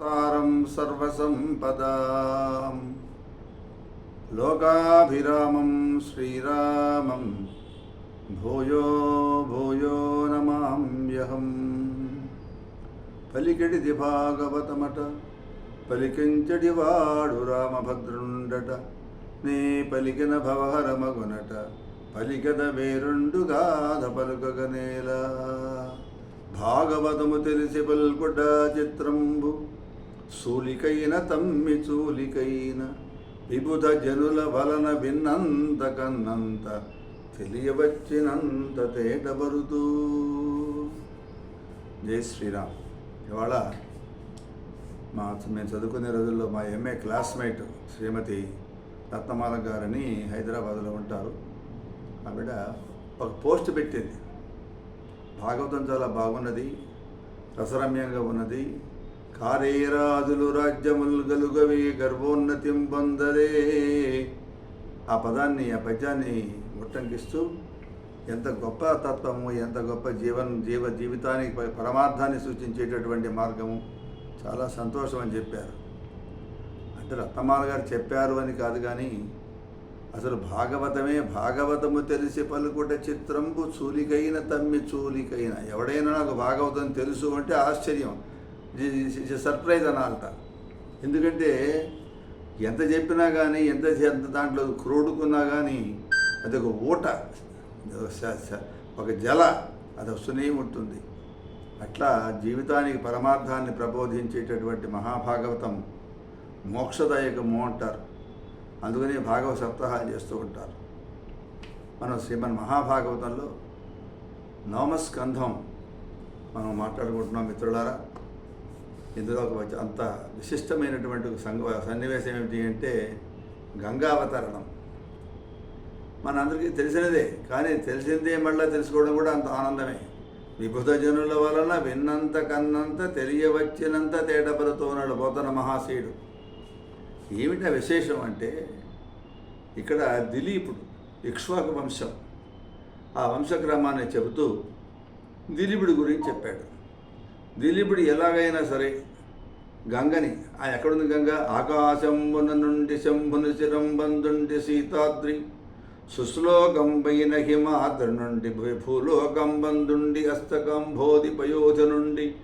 తారం సర్వసంపదాం. లోకాభిరామం శ్రీరామం. భూయో భూయో నమామ్యహం. పలికెడిది భాగవతమట పలికించడి వాడు రామభద్రుండట. నే పలికిన భవహరమగునట పలికద వేరుండుగాధ పలుకగనేలా భాగవతము తెలిసి పల్కొడ్డ చిత్రంబు సూలికైన తమ్మి చూలికైన విబుధ జనుల వలన విన్నంత కన్నంత తెలియవచ్చినంత తేటబరుతూ. జై శ్రీరామ్. ఇవాళ మా మేము చదువుకునే రోజుల్లో మా ఎంఏ క్లాస్మేట్ శ్రీమతి రత్నమాల గారని హైదరాబాద్లో ఉంటారు. ఆవిడ ఒక పోస్ట్ పెట్టింది. భాగవతం చాలా బాగున్నది రసరమ్యంగా ఉన్నది కారేరాజులు రాజ్యములు గలుగవి గర్వోన్నతిం పొందరే. ఆ పదాన్ని ఆ పద్యాన్ని ఉట్టంకిస్తూ ఎంత గొప్ప తత్వము ఎంత గొప్ప జీవన్ జీవ జీవితానికి పరమార్థాన్ని సూచించేటటువంటి మార్గము. చాలా సంతోషం అని చెప్పారు. అంటే రత్నమాల గారు చెప్పారు అని కాదు కానీ అసలు భాగవతమే భాగవతము తెలిసి పలుకుట చిత్రంబు చూలికైన తమ్మి చూలికైన. ఎవడైనా నాకు భాగవతం తెలుసు అంటే ఆశ్చర్యం. సర్ప్రైజ్ అనాలట ఎందుకంటే ఎంత చెప్పినా కానీ ఎంత ఎంత దాంట్లో క్రోడుకున్నా కానీ అది ఒక ఊట. ఒక జల. అది వస్తూనే ఉంటుంది. అట్లా జీవితానికి పరమార్థాన్ని ప్రబోధించేటటువంటి మహాభాగవతం మోక్షదాయకము అంటారు. అందుకని భాగవత సప్తాహాలు చేస్తూ ఉంటారు. మనం శ్రీమన్ మహాభాగవతంలో నవమస్కంధం మనం మాట్లాడుకుంటున్నాం మిత్రులారా. ఇందులో ఒక వచ్చి- అంత విశిష్టమైనటువంటి సంఘ సన్నివేశం ఏమిటి అంటే గంగావతరణం. మనందరికీ తెలిసినదే కానీ తెలిసిందే మళ్ళీ తెలుసుకోవడం కూడా అంత ఆనందమే. విభుతజనుల వలన విన్నంత కన్నంత తెలియవచ్చినంత తేటపరుతోనాడు పోతన మహాశయుడు. ఏమిట విశేషం అంటే ఇక్కడ దిలీపుడు ఇక్ష్వాకు వంశం. ఆ వంశక్రమాన్ని చెబుతూ దిలీపుడి గురించి చెప్పాడు. దిలీపుడు ఎలాగైనా సరే గంగని. ఆ ఎక్కడుంది గంగ? ఆకాశంబున నుండి శంభుని శిరంబందుండి సీతాద్రి. సుశ్లోకంబైన హిమాద్రి నుండి భూలోకంబందుండి అస్తకంభోది పయోధ నుండి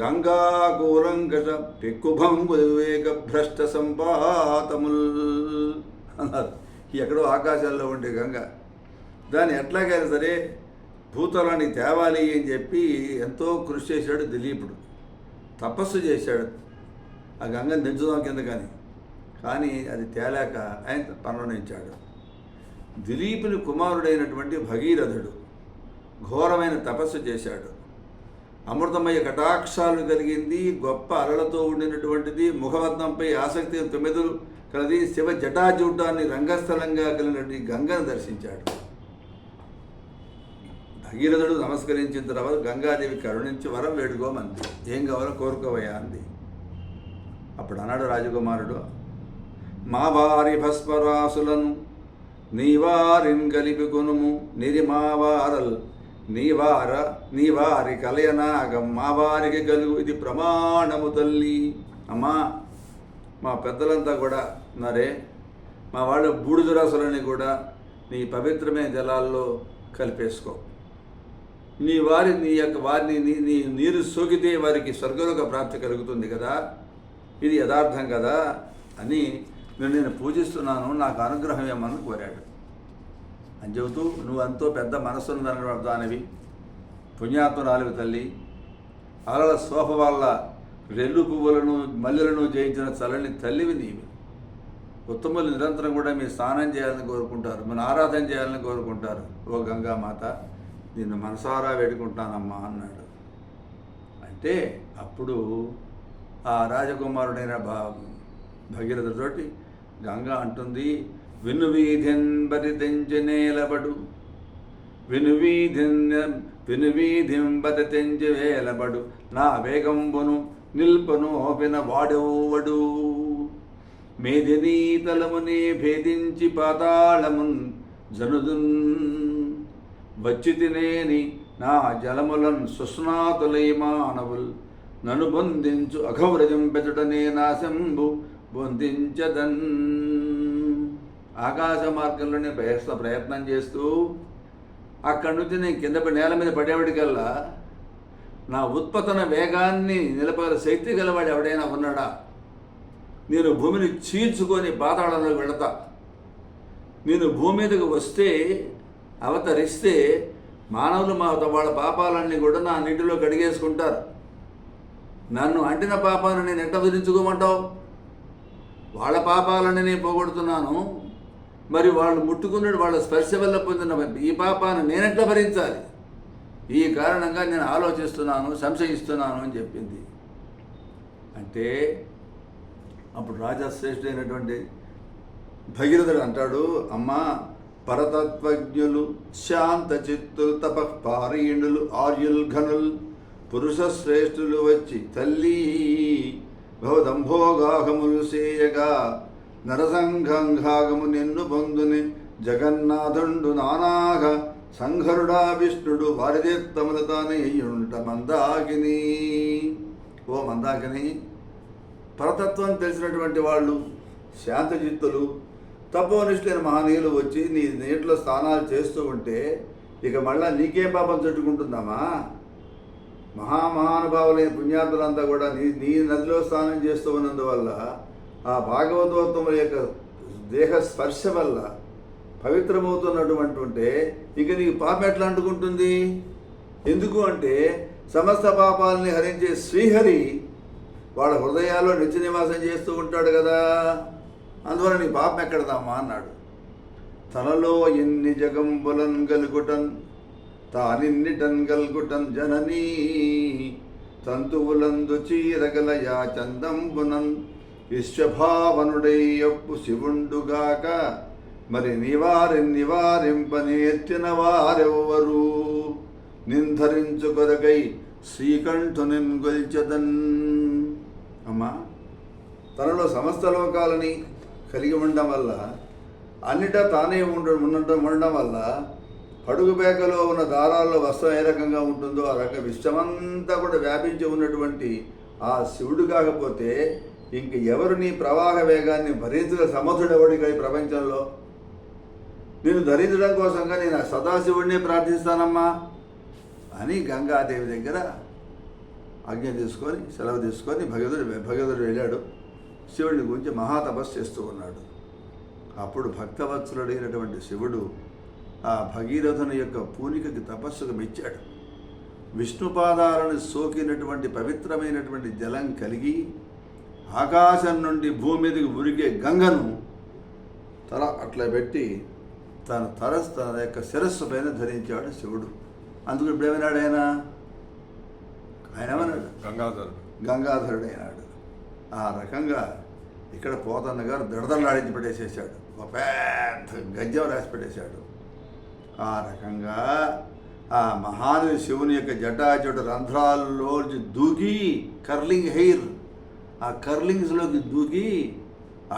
గంగాకూలంకష పెక్కుభంగు వివేక భ్రష్ట సంపాతముల్. అన్నారు. ఎక్కడో ఆకాశాల్లో ఉండే గంగ. దాన్ని ఎట్లాగైనా సరే భూతలానికి తేవాలి అని చెప్పి ఎంతో కృషి చేశాడు దిలీపుడు. తపస్సు చేశాడు. ఆ గంగను దించుదాం కింద కానీ. కానీ అది తేలాక ఆయన పర్వణించాడు దిలీపుని కుమారుడైనటువంటి భగీరథుడు ఘోరమైన తపస్సు చేశాడు. అమృతమయ కటాక్షాలు కలిగింది గొప్ప అలలతో ఉండినటువంటిది ముఖవర్ణంపై ఆసక్తి తొమ్మిదులు కలది శివ జటాజూటాన్ని రంగస్థలంగా కలిగినటువంటి గంగను దర్శించాడు. భగీరథుడు నమస్కరించిన తర్వాత గంగాదేవి కరుణించి వరం వేడుకోమంది ఏం కావాలో కోరుకోవయా అంది. అప్పుడు అన్నాడు రాజకుమారుడు మా వారి భస్మరాసులను నీవారిన్ కలిపి కొనుము నిరిమావారల్ నీవార నీవారి కలయనాగం మా వారికి కలుగు ఇది ప్రమాణము తల్లి. అమ్మా మా పెద్దలంతా కూడా ఉన్నారే మా వాళ్ళ బూడిదురాసులని కూడా నీ పవిత్రమైన జలాల్లో కలిపేసుకో. నీ వారి నీ యొక్క వారిని నీ నీ నీరు సోకితే వారికి స్వర్గలోక ప్రాప్తి కలుగుతుంది కదా. ఇది యథార్థం కదా అని నేను నేను పూజిస్తున్నాను నాకు అనుగ్రహం ఏమని కోరాడు. అని చెబుతూ నువ్వు ఎంతో పెద్ద మనసున్న దానివి పుణ్యాత్మరాలివి తల్లి. అలల శోభ వల్ల రెల్లు పువ్వులను మల్లెలను జయించిన చల్లని తల్లివి నీవి. ఉత్తములు నిరంతరం కూడా మీరు స్నానం చేయాలని కోరుకుంటారు మన ఆరాధన చేయాలని కోరుకుంటారు. ఓ గంగామాత నిన్ను మనసారా వేడుకుంటానమ్మా అన్నాడు. అంటే అప్పుడు ఆ రాజకుమారుడైన భగీరథతోటి గంగ అంటుంది వినువీధిన్ బరి తెంచి నేలబడు. వినువీధిన్ వినువీధిం విను బరి తెంచి వేలబడు. నా వేగంబును నిల్పను ఓపిన వాడెవడు మేదినీ తలమునే భేదించి పాతాళమున్ జనుదున్. వచ్చి తినేని నా జలములన్ సుస్నాతులై మానవుల్. నన్ను బొందించు అఘౌరజం పెతుటనే నాశంబు బొందించదన్. ఆకాశ మార్గంలోనే ప్రయత్న ప్రయత్నం చేస్తూ అక్కడి నుంచి నేను కింద నేల మీద పడేవాడికల్లా నా ఉత్పతన వేగాన్ని నిలపగల శక్తి గలవాడు ఎవడైనా ఉన్నాడా? నేను భూమిని చీల్చుకొని పాతాళంలోకి వెళతా. నేను భూమి మీదకు వస్తే అవతరిస్తే మానవులు మా వాళ్ళ పాపాలన్నీ కూడా నా నీటిలో కడిగేసుకుంటారు నన్ను అంటిన పాపాన్ని నేను ఎట్ట విధించుకోమంటావు? వాళ్ళ పాపాలని నేను పోగొడుతున్నాను. మరి వాళ్ళు ముట్టుకున్నాడు వాళ్ళ స్పర్శ వల్ల పొందిన ఈ పాపాన్ని నేనెట్లా భరించాలి? ఈ కారణంగా నేను ఆలోచిస్తున్నాను సంశయిస్తున్నాను అని చెప్పింది. అంటే అప్పుడు రాజశ్రేష్ఠుడైనటువంటి భగీరథుడు అంటాడు అమ్మా పరతత్వజ్ఞులు శాంత చిత్తులు తప ఆర్యుల్ ఘనులు పురుష శ్రేష్ఠులు వచ్చి తల్లి భవదంభోగాహములు సేయగా నరసంఘంఘాగము నిన్ను పొందుని జగన్నాథుండు నానాగ సంఘరుడా విష్ణుడు వారిదేత్తముల మందాకిని. ఓ మందాకిని పరతత్వం తెలిసినటువంటి వాళ్ళు శాంతచిత్తులు తపోనిష్ఠులైన మహనీయులు వచ్చి నీ నీటిలో స్నానాలు చేస్తూ ఉంటే ఇక మళ్ళా నీకే పాపం చుట్టుకుంటుందమ్మా. మహామహానుభావులైన పుణ్యాత్ములంతా కూడా నీ నీ నదిలో స్నానం చేస్తూ ఉన్నందువల్ల ఆ భాగవతోత్తముల యొక్క దేహ స్పర్శ వల్ల పవిత్రమవుతున్నటువంటి ఉంటే ఇక నీకు పాపం ఎట్లా అంటుకుంటుంది? ఎందుకు అంటే సమస్త పాపాలని హరించే శ్రీహరి వాళ్ళ హృదయాల్లో నిత్య నివాసం చేస్తూ ఉంటాడు కదా. అందువల్ల నీ పాపం ఎక్కడదమ్మా? అన్నాడు. తనలో ఎన్ని జగంబులన్ గలుగుటన్ తానిన్నిటన్ గల్గుటన్ జననీ తంతువులందు చీరగల యా చందంబునన్ విశ్వభావనుడై అప్పు శివుండుగాక. మరి నివారి నివారింపనేర్చిన వారెవ్వరు నింధరించు కొరకై శ్రీకంఠునిన్ గొల్చదన్ అమ్మా తనలో సమస్త లోకాలని కలిగి ఉండడం వల్ల అన్నిట తానే ఉండ ఉండటం ఉండడం వల్ల పడుగు బేకలో ఉన్న దారాల్లో వస్త్రం ఏ రకంగా ఉంటుందో ఆ రకంగా విశ్వమంతా కూడా వ్యాపించి ఉన్నటువంటి ఆ శివుడు కాకపోతే ఇంక ఎవరు నీ ప్రవాహ వేగాన్ని భరించిన సమర్థుడెవడిగా ఈ ప్రపంచంలో? నేను ధరించడం కోసంగా నేను ఆ సదాశివుడిని ప్రార్థిస్తానమ్మా అని గంగాదేవి దగ్గర ఆజ్ఞ తీసుకొని సెలవు తీసుకొని భగదుడు భగదుడు వెళ్ళాడు. శివుడిని గురించి మహాతపస్సు చేస్తూ ఉన్నాడు. అప్పుడు భక్తవత్సలుడైనటువంటి శివుడు ఆ భగీరథుని యొక్క పూనికకి తపస్సుకు మెచ్చాడు. విష్ణుపాదాలను సోకినటువంటి పవిత్రమైనటువంటి జలం కలిగి ఆకాశం నుండి భూమి మీదకి ఉరికే గంగను తల అట్లా పెట్టి తన తరస్ తన యొక్క శిరస్సు పైన ధరించాడు శివుడు. అందుకు ఇప్పుడు ఏమన్నాడు ఆయన? ఆయన ఏమన్నాడు? గంగాధర్ గంగాధరుడైనాడు ఆ రకంగా ఇక్కడ పోతన్న గారు దడదలాడించి పెట్టేసేసాడు ఒక పెద్ద గద్యం రాసి పెట్టేశాడు ఆ రకంగా ఆ మహాను శివుని యొక్క జటాజట రంధ్రాల్లో దూకి కర్లింగ్ హెయిర్ ఆ కర్లింగ్స్లోకి దూకి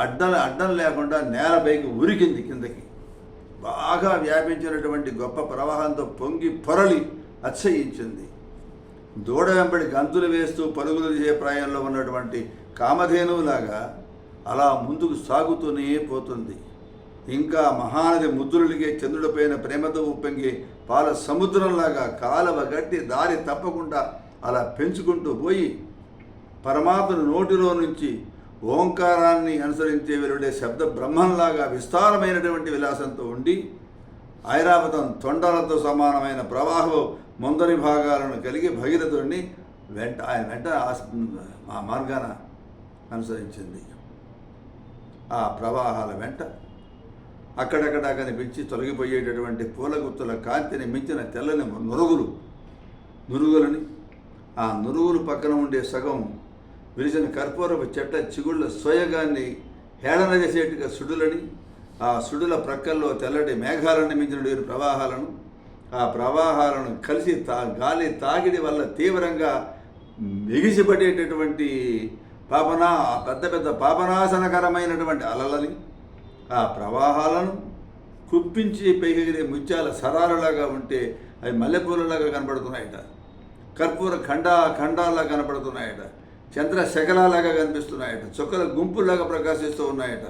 అడ్డం అడ్డం లేకుండా నేలపైకి ఉరికింది కిందకి. బాగా వ్యాపించినటువంటి గొప్ప ప్రవాహంతో పొంగి పొరలి అత్సయించింది దూడ వెంబడి గంతులు వేస్తూ పరుగులు చేసే ప్రాయంలో ఉన్నటువంటి కామధేనువులాగా అలా ముందుకు సాగుతూనే పోతుంది. ఇంకా మహానది ముద్దులకే చంద్రుడిపైన ప్రేమతో ఉప్పొంగి పాల సముద్రంలాగా కాలవ గట్టి దారి తప్పకుండా అలా పెంచుకుంటూ పోయి పరమాత్మను నోటిలో నుంచి ఓంకారాన్ని అనుసరించే వెలువడే శబ్ద బ్రహ్మంలాగా విస్తారమైనటువంటి విలాసంతో ఉండి ఐరావతం తొండలతో సమానమైన ప్రవాహం ముందరి భాగాలను కలిగి భగీరథుడిని వెంట ఆయన వెంట ఆ మార్గాన అనుసరించింది. ఆ ప్రవాహాల వెంట అక్కడక్కడ కనిపించి తొలగిపోయేటటువంటి పూలగుత్తుల కాంతిని మించిన తెల్లని నురుగులు. నురుగులని? ఆ నురుగులు పక్కన ఉండే సగం విరిచిన కర్పూరపు చెట్ల చిగుళ్ళ సోయగాన్ని హేళన చేసేట్టుగా సుడులని ఆ సుడుల ప్రక్కల్లో తెల్లటి మేఘాలను మించిన నీరు ప్రవాహాలను ఆ ప్రవాహాలను కలిసి తా గాలి తాగిడి వల్ల తీవ్రంగా మిగిసిపడేటటువంటి పాపనా పెద్ద పెద్ద పాపనాశనకరమైనటువంటి అలలని ఆ ప్రవాహాలను కుప్పించి పైకెగిరే ముత్యాల సరారులాగా ఉంటే అవి మల్లెపూలలాగా కనబడుతున్నాయట. కర్పూర ఖండ ఖండాల్లా కనబడుతున్నాయట. చంద్ర శకలాలాగా కనిపిస్తున్నాయట. చుక్కల గుంపుల్లాగా ప్రకాశిస్తూ ఉన్నాయట.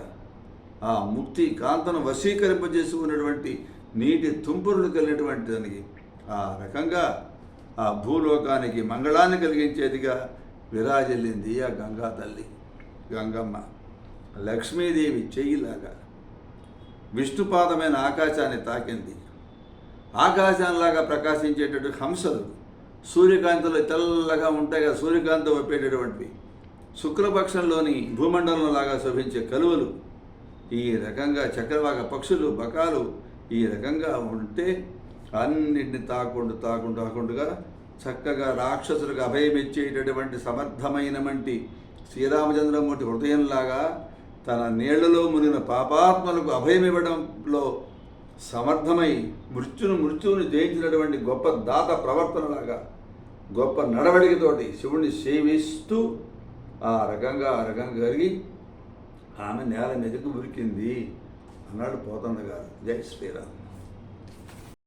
ఆ ముక్తి కాంతను వశీకరింపజేసుకున్నటువంటి నీటి తుంపురులు కలిగినటువంటి దానికి ఆ రకంగా ఆ భూలోకానికి మంగళాన్ని కలిగించేదిగా విరాజిల్లింది ఆ గంగా తల్లి గంగమ్మ. లక్ష్మీదేవి చెయ్యిలాగా. విష్ణుపాదమైన ఆకాశాన్ని తాకింది. ఆకాశంలాగా ప్రకాశించేటటువంటి హంసలు సూర్యకాంతిలో తెల్లగా ఉంటాయి కదా సూర్యకాంతి ఒప్పేటటువంటివి. శుక్రపక్షంలోని భూమండలంలాగా శోభించే కలువలు ఈ రకంగా చక్రవాక పక్షులు బకాలు ఈ రకంగా ఉంటే అన్నింటిని తాకుండా తాకుండా తాకుండా చక్కగా రాక్షసులకు అభయమిచ్చేటటువంటి సమర్థమైనటువంటి శ్రీరామచంద్రమూర్తి హృదయంలాగా తన నీళ్ళలో మునిగిన పాపాత్మలకు అభయం ఇవ్వడంలో సమర్థమై మృత్యును మృత్యువుని జయించినటువంటి గొప్ప దాత ప్రవర్తనలాగా గొప్ప నడవడికతోటి శివుణ్ణి సేవిస్తూ ఆ రకంగా ఆ రకంగా కలిగి ఆమె నేల మీదకు ఉరికింది అన్నాడు పోతన్న గారు. జై శ్రీరామ్.